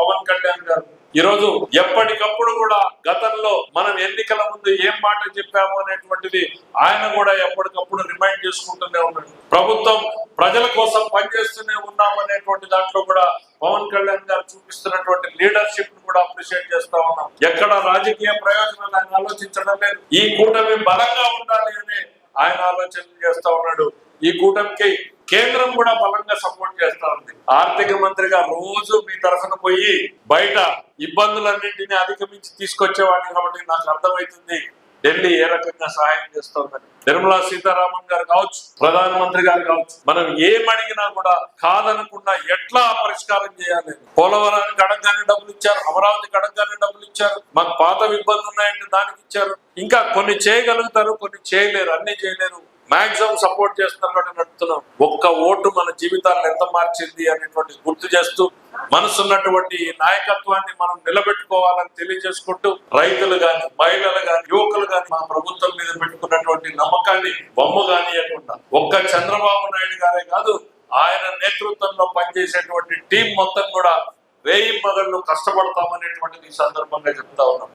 పవన్ కళ్యాణ్ గారు. ఈ రోజు ఎప్పటికప్పుడు కూడా గతంలో మనం ఎన్నికల ముందు ఏం మాట చెప్పాము అనేటువంటిది ఆయన కూడా ఎప్పటికప్పుడు రిమైండ్ చేసుకుంటూనే ఉన్నాడు. ప్రభుత్వం ప్రజల కోసం పనిచేస్తూనే ఉన్నాం అనేటువంటి దాంట్లో కూడా పవన్ కళ్యాణ్ గారు చూపిస్తున్నటువంటి లీడర్షిప్ను కూడా అప్రిషియేట్ చేస్తా ఉన్నాం. ఎక్కడ రాజకీయ ప్రయోజనాలు ఆయన ఆలోచించడం లేదు. ఈ కూటమి బలంగా ఉండాలి అని ఆయన ఆలోచన చేస్తా ఉన్నాడు. ఈ కూటమికి కేంద్రం కూడా బలంగా సపోర్ట్ చేస్తా ఉంది ఆర్థిక మంత్రిగా రోజు మీ తరఫున పోయి బయట ఇబ్బందులన్నింటినీ అధిగమించి తీసుకొచ్చేవాడిని కాబట్టి నాకు అర్థమవుతుంది ఢిల్లీ ఏ రకంగా సహాయం చేస్తోందని. నిర్మలా సీతారామన్ గారు కావచ్చు ప్రధానమంత్రి గారు కావచ్చు మనం ఏమడిగినా కూడా కాదనకుండా ఎట్లా పరిష్కారం చేయాలి? పోలవరానికి అడగగానే ఇచ్చారు అమరావతి అడగగానే డబ్బులు ఇచ్చారు మాకు పాత ఇబ్బందులు ఉన్నాయంటే దానికి ఇచ్చారు. ఇంకా కొన్ని చేయగలుగుతారు కొన్ని చేయలేరు అన్ని చేయలేరు. మాక్సిమం సపోర్ట్ చేస్తున్నారు కాబట్టి నడుపుతున్నాం. ఒక్క ఓటు మన జీవితాలను ఎంత మార్చింది అనేటువంటి గుర్తు చేస్తూ మనసున్నటువంటి ఈ నాయకత్వాన్ని మనం నిలబెట్టుకోవాలని తెలియజేసుకుంటూ రైతులు గాని మహిళలు గాని యువకులు గాని మా ప్రభుత్వం మీద పెట్టుకున్నటువంటి నమ్మకాన్ని బొమ్మ కానియకుండా ఒక్క చంద్రబాబు నాయుడు గారే కాదు ఆయన నేతృత్వంలో పనిచేసేటువంటి టీం మొత్తం కూడా వేయి పగళ్ళు కష్టపడతామనేటువంటిది ఈ సందర్భంగా చెప్తా ఉన్నాం.